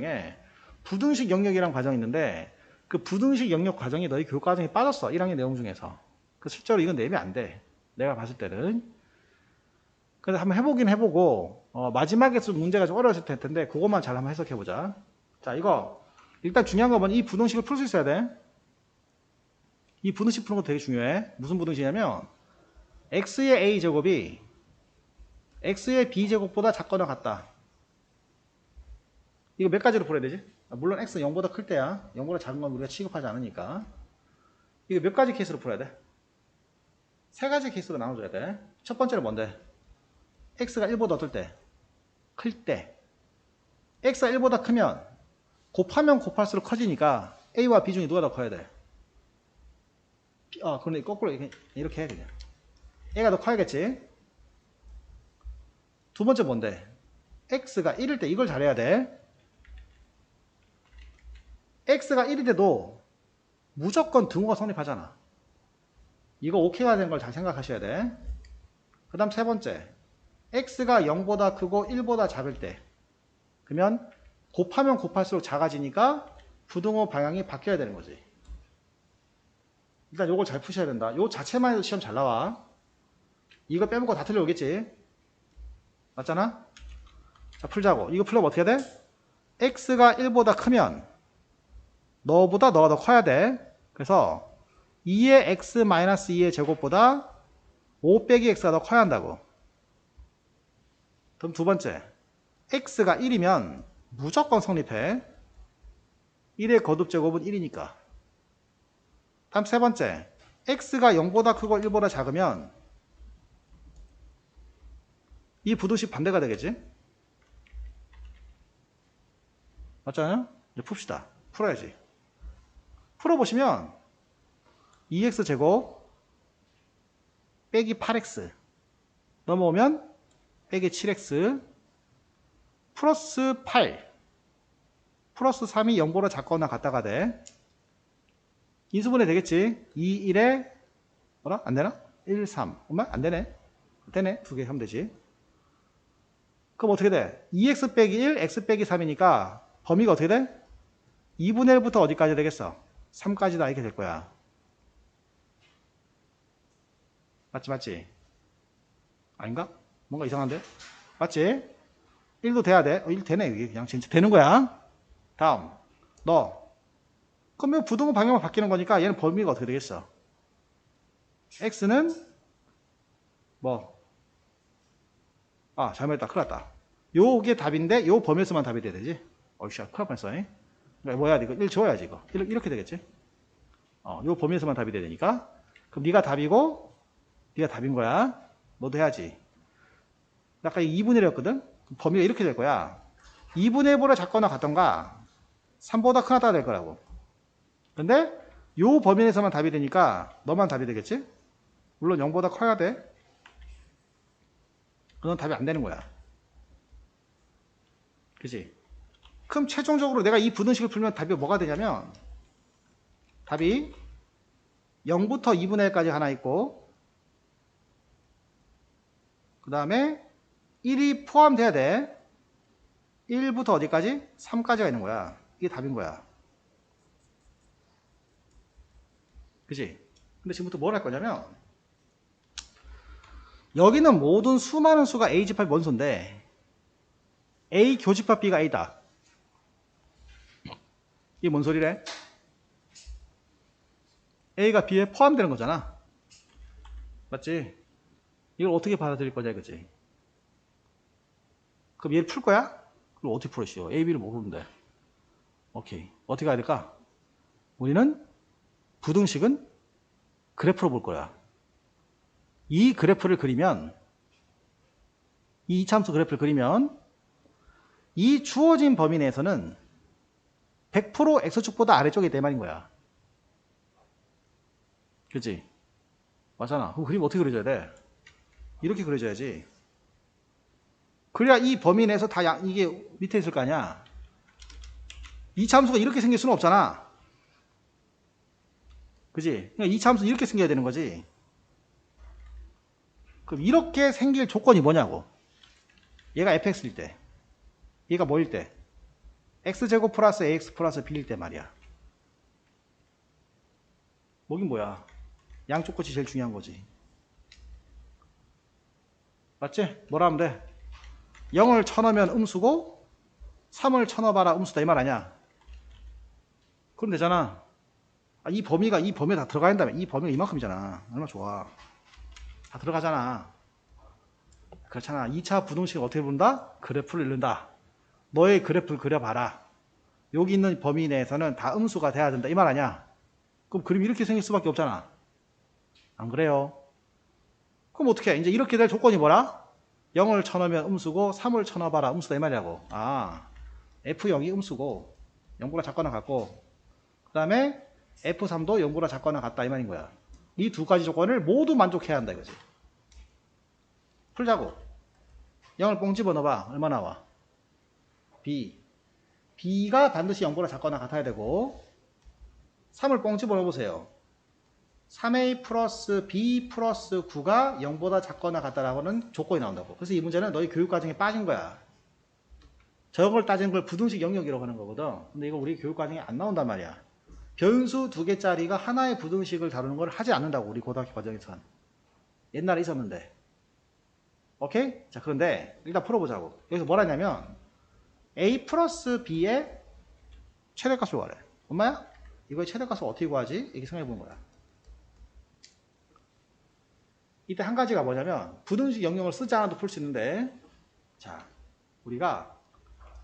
중에 부등식 영역이란 과정이 있는데 그 부등식 영역 과정이 너희 교육 과정에 빠졌어. 1학년 내용 중에서. 그 실제로 이건 내면 안 돼. 내가 봤을 때는. 그래서 한번 해보긴 해보고 어, 마지막에 좀 문제가 좀 어려웠을 텐데 그것만 잘 한번 해석해보자. 자 이거 일단 중요한 건 이 부등식을 풀 수 있어야 돼. 이 부등식 푸는 거 되게 중요해. 무슨 부등식이냐면 x의 a 제곱이 x의 b 제곱보다 작거나 같다. 이거 몇 가지로 풀어야 되지? 아, 물론 x 0보다 클 때야. 0보다 작은 건 우리가 취급하지 않으니까. 이거 몇 가지 케이스로 풀어야 돼? 세 가지 케이스로 나눠줘야 돼. 첫 번째는 뭔데? x가 1보다 어떨 때? 클 때. x가 1보다 크면 곱하면 곱할수록 커지니까 a와 b 중에 누가 더 커야 돼? 아, 그런데 거꾸로 이렇게, 이렇게 해 그냥. a가 더 커야겠지? 두 번째 뭔데? x가 1일 때 이걸 잘해야 돼. X가 1일 때도 무조건 등호가 성립하잖아. 이거 오케이가 된 걸 잘 생각하셔야 돼. 그 다음 세 번째. x가 0보다 크고 1보다 작을 때. 그러면 곱하면 곱할수록 작아지니까 부등호 방향이 바뀌어야 되는 거지. 일단 요걸 잘 푸셔야 된다. 요 자체만 해도 시험 잘 나와. 이거 빼먹고 다 틀려오겠지. 맞잖아? 자, 풀자고. 이거 풀려면 어떻게 돼? x가 1보다 크면 너보다 너가 더 커야 돼. 그래서 2의 x 2의 제곱보다 5 빼기 x가 더 커야 한다고. 그럼 두 번째. x가 1이면 무조건 성립해. 1의 거듭 제곱은 1이니까. 다음 세 번째. x가 0보다 크고 1보다 작으면 이 부등식 반대가 되겠지? 맞잖아요? 이제 풉시다. 풀어야지. 풀어보시면 2x 제곱 빼기 8x 넘어오면 빼기 7x 플러스 8 플러스 3이 0보다 작거나 같다가 돼. 인수분해 되겠지? 2, 1에 뭐라? 안 되나? 1, 3. 엄마? 안 되네. 되네. 두 개 하면 되지. 그럼 어떻게 돼? 2x 빼기 1, x 빼기 3이니까 범위가 어떻게 돼? 2분의 1부터 어디까지 되겠어? 3까지다 이렇게 될 거야. 맞지 맞지? 아닌가? 뭔가 이상한데? 맞지? 1도 돼야 돼. 어, 1 되네 이게 그냥 진짜 되는 거야. 다음 너 그러면 부등호 방향만 바뀌는 거니까 얘는 범위가 어떻게 되겠어? x는 뭐 아, 잘못했다. 큰일 났다. 요게 답인데, 요 범위에서만 답이 돼야 되지. 어이씨, 큰일 날 뻔했어. 잉? 그러니까 뭐야, 이거? 1 지워야지, 이거. 이렇게, 되겠지. 어, 요 범위에서만 답이 돼야 되니까. 그럼 네가 답이고, 네가 답인 거야. 너도 해야지. 아까 2분의 1이었거든? 범위가 이렇게 될 거야. 2분의 1보다 작거나 같던가, 3보다 크다 될 거라고. 근데, 요 범위 내에서만 답이 되니까, 너만 답이 되겠지? 물론 0보다 커야 돼. 그건 답이 안 되는 거야. 그지? 그럼 최종적으로 내가 이 부등식을 풀면 답이 뭐가 되냐면 답이 0부터 2분의 1까지 하나 있고 그 다음에 1이 포함돼야 돼. 1부터 어디까지? 3까지가 있는 거야. 이게 답인 거야. 그지? 근데 지금부터 뭘 할 거냐면 여기는 모든 수많은 수가 A 집합이 원소인데 A 교집합 B가 A다. 이게 뭔 소리래? A가 B에 포함되는 거잖아. 맞지? 이걸 어떻게 받아들일 거냐 이거지. 그럼 얘를 풀 거야? 그럼 어떻게 풀으시오? A, B를 모르는데. 오케이. 어떻게 해야 될까? 우리는 부등식은 그래프로 볼 거야. 이 그래프를 그리면 이 이차함수 그래프를 그리면 이 주어진 범위 내에서는 100% x축보다 아래쪽에 있다 이 말인 거야. 그치? 맞잖아. 그럼 그림 어떻게 그려줘야 돼? 이렇게 그려줘야지. 그래야 이 범위 내에서 다 양, 이게 밑에 있을 거 아니야. 이차함수가 이렇게 생길 수는 없잖아. 그지? 그러니까 이차함수 이렇게 생겨야 되는 거지. 그럼 이렇게 생길 조건이 뭐냐고. 얘가 fx일 때. 얘가 뭐일 때? X제곱 플러스 ax 플러스 b일 때 말이야. 뭐긴 뭐야. 양쪽 끝이 제일 중요한 거지. 맞지? 뭐라 하면 돼? 0을 쳐넣으면 음수고 3을 쳐넣어봐라 음수다 이 말 아니야? 그럼 되잖아. 아, 이 범위가 이 범위에 다 들어가야 한다면 이 범위가 이만큼이잖아. 얼마나 좋아. 다 들어가잖아. 그렇잖아. 2차 부등식 어떻게 부른다? 그래프를 읽는다. 너의 그래프를 그려봐라. 여기 있는 범위 내에서는 다 음수가 돼야 된다. 이 말 아니야? 그럼 그림이 이렇게 생길 수밖에 없잖아. 안 그래요? 그럼 어떻게 해? 이제 이렇게 될 조건이 뭐라? 0을 쳐넣으면 음수고 3을 쳐넣어봐라. 음수다 이 말이라고. 아, F0이 음수고 0보다 작거나 같고 그 다음에 F3도 0보다 작거나 같다 이 말인 거야. 이 두 가지 조건을 모두 만족해야 한다 이거지. 풀자고. 0을 뽕 집어넣어봐. 얼마 나와? B. B가 반드시 0보다 작거나 같아야 되고 3을 뽕 집어넣어보세요. 3a 플러스 b 플러스 9가 0보다 작거나 같다라고는 조건이 나온다고. 그래서 이 문제는 너희 교육과정에 빠진 거야. 저걸 따지는 걸 부등식 영역이라고 하는 거거든. 근데 이거 우리 교육과정에 안 나온단 말이야. 변수 두 개짜리가 하나의 부등식을 다루는 걸 하지 않는다고 우리 고등학교 과정에선. 옛날에 있었는데. 오케이? 자 그런데 일단 풀어보자고. 여기서 뭐라 했냐면 a 플러스 b의 최대값을 구하래. 엄마야? 이거의 최대값을 어떻게 구하지? 이렇게 생각해 보는 거야. 이때 한 가지가 뭐냐면 부등식 영역을 쓰지 않아도 풀 수 있는데 자 우리가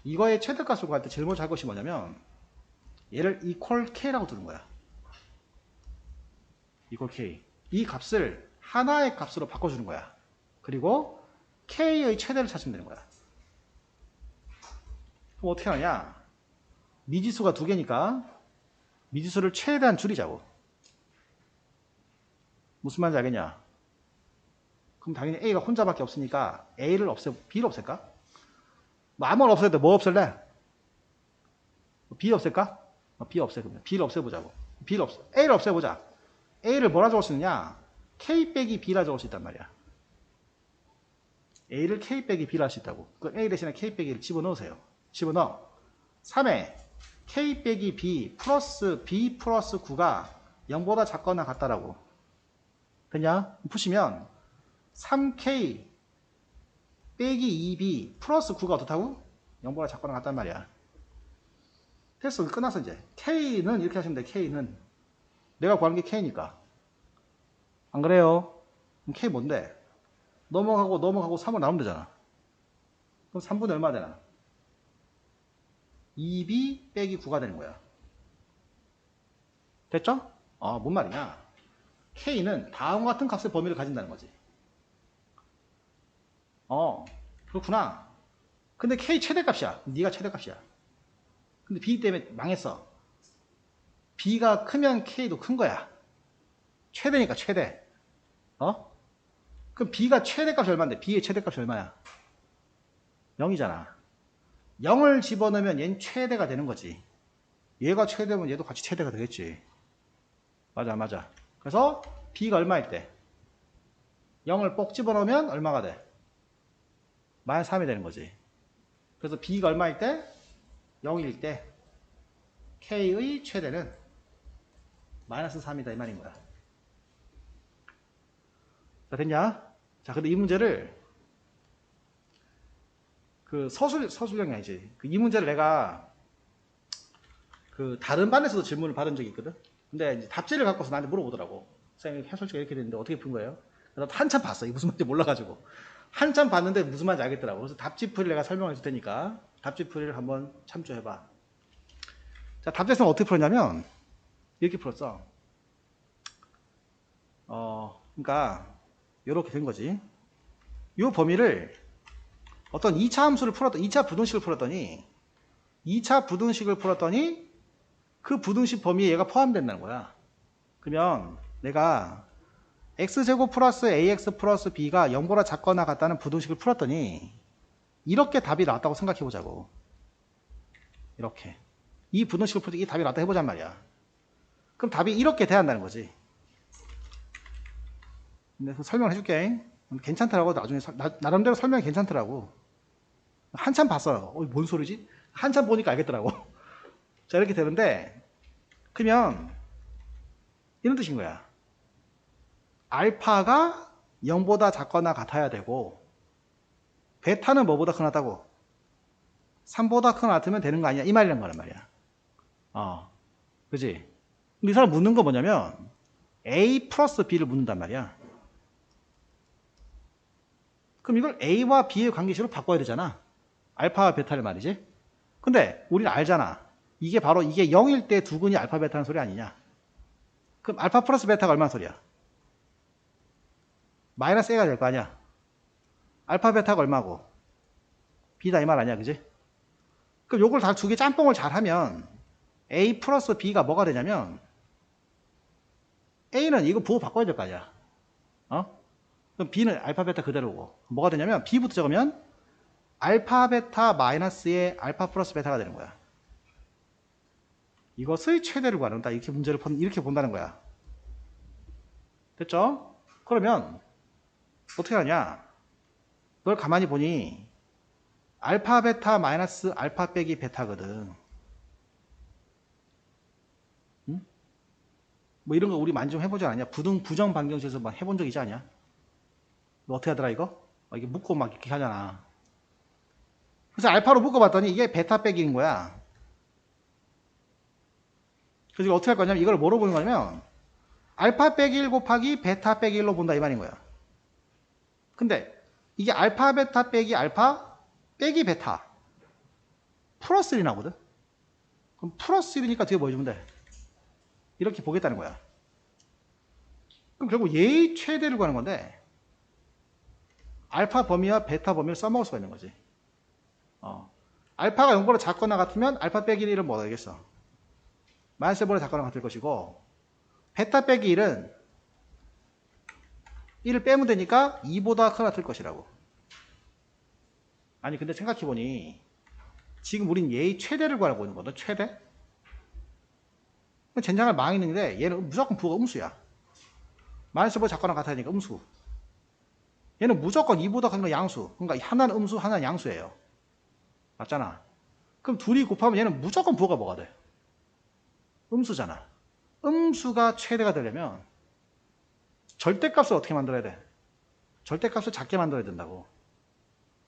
이거의 최대값을 구할 때 제일 먼저 할 것이 뭐냐면 얘를 equal k라고 두는 거야 equal k 이 값을 하나의 값으로 바꿔주는 거야 그리고 k의 최대를 찾으면 되는 거야 그럼 어떻게 하냐 미지수가 두 개니까 미지수를 최대한 줄이자고 무슨 말인지 알겠냐 그럼 당연히 A가 혼자밖에 없으니까 A를 없애, B를 없앨까? 뭐 아무나 없애도 뭐 없앨래? 뭐 B 없앨까? 어, B 없애, 그러면. B를 없애보자고. B를 없애, A를 없애보자. A를 뭐라 적을 수 있느냐? K 빼기 B라 적을 수 있단 말이야. A를 K 빼기 B라 할 수 있다고. 그 A 대신에 K 빼기를 집어넣으세요. 집어넣어. 3에 K 빼기 B 플러스 B 플러스 9가 0보다 작거나 같다라고. 됐냐? 푸시면 3K 빼기 2B 플러스 9가 어떻다고? 0보다 작거나 같단 말이야. 됐어. 끝났어, 이제. K는 이렇게 하시면 돼, K는. 내가 구하는 게 K니까. 안 그래요? K 뭔데? 넘어가고, 넘어가고 3을 나오면 되잖아. 그럼 3분의 얼마 되나? 2B 빼기 9가 되는 거야. 됐죠? 아, 뭔 말이냐? K는 다음과 같은 값의 범위를 가진다는 거지. 어, 그렇구나. 근데 K 최대값이야. 네가 최대값이야. 근데 B 때문에 망했어. B가 크면 K도 큰 거야. 최대니까 최대. 어? 그럼 B가 최대값이 얼마인데? B의 최대값이 얼마야? 0이잖아. 0을 집어넣으면 얘는 최대가 되는 거지. 얘가 최대면 얘도 같이 최대가 되겠지. 맞아, 맞아. 그래서 B가 얼마일 때? 0을 꼭 집어넣으면 얼마가 돼? 마이너스 3이 되는 거지. 그래서 B가 얼마일 때? 0일 때 K의 최대는 마이너스 3이다 이 말인 거야. 자 됐냐? 자 근데 이 문제를 그 서술 서술형이 아니지. 그 이 문제를 내가 그 다른 반에서도 질문을 받은 적이 있거든. 근데 이제 답지를 갖고서 나한테 물어보더라고. 선생님 해설지가 이렇게 됐는데 어떻게 푼 거예요? 그래서 한참 봤어. 이게 무슨 말인지 몰라가지고. 한참 봤는데 무슨 말인지 알겠더라고. 그래서 답지풀이 내가 설명해 줄 테니까 답지풀이를 한번 참조해봐. 자, 답지에서는 어떻게 풀었냐면 이렇게 풀었어. 어, 그러니까 이렇게 된 거지. 이 범위를 어떤 2차 함수를 풀었던 2차 부등식을 풀었더니 2차 부등식을 풀었더니 그 부등식 범위에 얘가 포함된다는 거야. 그러면 내가 x제곱 플러스 ax 플러스 b가 0보다 작거나 같다는 부등식을 풀었더니 이렇게 답이 나왔다고 생각해 보자고. 이렇게. 이 부등식을 풀 때 이 답이 나왔다 해보잔 말이야. 그럼 답이 이렇게 돼야 한다는 거지. 근데 그 설명을 해줄게. 괜찮더라고. 나중에 서- 나, 나름대로 설명이 괜찮더라고. 한참 봤어요. 어, 뭔 소리지? 한참 보니까 알겠더라고. 자, 이렇게 되는데, 그러면, 이런 뜻인 거야. 알파가 0보다 작거나 같아야 되고, 베타는 뭐보다 크나다고? 3보다 크거나 같으면 되는 거 아니야? 이 말이란 거란 말이야. 어. 그지? 이 사람 묻는 거 뭐냐면, A 플러스 B를 묻는단 말이야. 그럼 이걸 A와 B의 관계식으로 바꿔야 되잖아. 알파와 베타를 말이지. 근데 우리는 알잖아. 이게 바로 이게 0일 때 두근이 알파 베타는 소리 아니냐. 그럼 알파 플러스 베타가 얼마나 소리야? 마이너스 A가 될 거 아니야. 알파 베타가 얼마고? B다 이 말 아니야. 그지? 그럼 요걸 다 두 개 짬뽕을 잘 하면 A 플러스 B가 뭐가 되냐면 A는 이거 부호 바꿔야 될 거 아니야. 어? 그럼 B는 알파 베타 그대로고 뭐가 되냐면 B부터 적으면 알파 베타 마이너스의 알파 플러스 베타가 되는 거야. 이것의 최대를 구하는다. 이렇게 문제를 본- 이렇게 본다는 거야. 됐죠? 그러면 어떻게 하냐? 널 가만히 보니 알파 베타 마이너스 알파 빼기 베타거든. 응? 뭐 이런 거 우리 많이 좀 해보지 않았냐? 부등 부정 반경식에서 막 해본 적 있지 않냐? 너 어떻게 하더라 이거? 어, 이게 묶고 막 이렇게 하잖아. 그래서 알파로 묶어봤더니 이게 베타 빼기인 거야. 그래서 이거 어떻게 할 거냐면 이걸 뭐로 보는 거냐면 알파 빼기 1 곱하기 베타 빼기 1로 본다 이 말인 거야. 근데 이게 알파 베타 빼기 알파 빼기 베타 플러스 1이 나거든. 그럼 플러스 1이니까 뒤에 뭐 해주면 돼? 이렇게 보겠다는 거야. 그럼 결국 얘의 최대를 구하는 건데 알파 범위와 베타 범위를 써먹을 수가 있는 거지. 어. 알파가 0보다 작거나 같으면 알파 빼기 1은 뭐가 되겠어? 마이너스 1보다 작거나 같을 것이고 베타 빼기 1은 1을 빼면 되니까 2보다 크거나 같을 것이라고. 아니 근데 생각해보니 지금 우린 얘의 최대를 구하고 있는 거거든. 최대? 젠장을 망했는데 얘는 무조건 부가 음수야. 마이너스 1보다 작거나 같아야 되니까 음수. 얘는 무조건 2보다 큰 거 양수. 그러니까 하나는 음수, 하나는 양수예요. 맞잖아. 그럼 둘이 곱하면 얘는 무조건 부호가 뭐가 돼? 음수잖아. 음수가 최대가 되려면 절대값을 어떻게 만들어야 돼? 절대값을 작게 만들어야 된다고.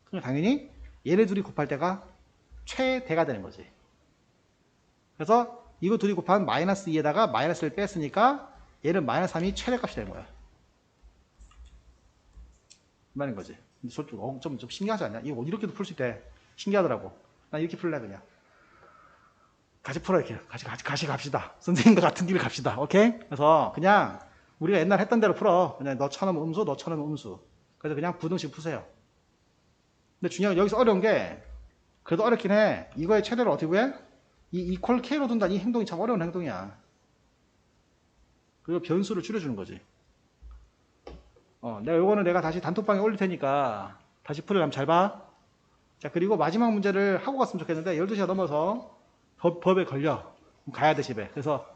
그럼 당연히 얘네 둘이 곱할 때가 최대가 되는 거지. 그래서 이거 둘이 곱하면 마이너스 2에다가 마이너스를 뺐으니까 얘는 마이너스 3이 최대값이 되는 거야. 이 말인 거지. 근데 솔직히 어, 좀, 좀 신기하지 않냐? 이거 이렇게도 풀 수 있대. 신기하더라고. 나 이렇게 풀래 그냥. 같이 풀어 이렇게. 같이 같이 같이 갑시다. 선생님과 같은 길을 갑시다. 오케이? 그래서 그냥 우리가 옛날 했던 대로 풀어. 그냥 너 쳐놓으면 음수, 너 쳐놓으면 음수. 그래서 그냥 부등식 푸세요. 근데 중요한 건 여기서 어려운 게 그래도 어렵긴 해. 이거의 최대를 어떻게 구해? 이 이퀄 k로 둔다는 이 행동이 참 어려운 행동이야. 그리고 변수를 줄여주는 거지. 어, 내가 요거는 내가 다시 단톡방에 올릴 테니까 다시 풀으려면 잘 봐. 자, 그리고 마지막 문제를 하고 갔으면 좋겠는데 12시가 넘어서 법, 법에 걸려. 가야 돼, 집에. 그래서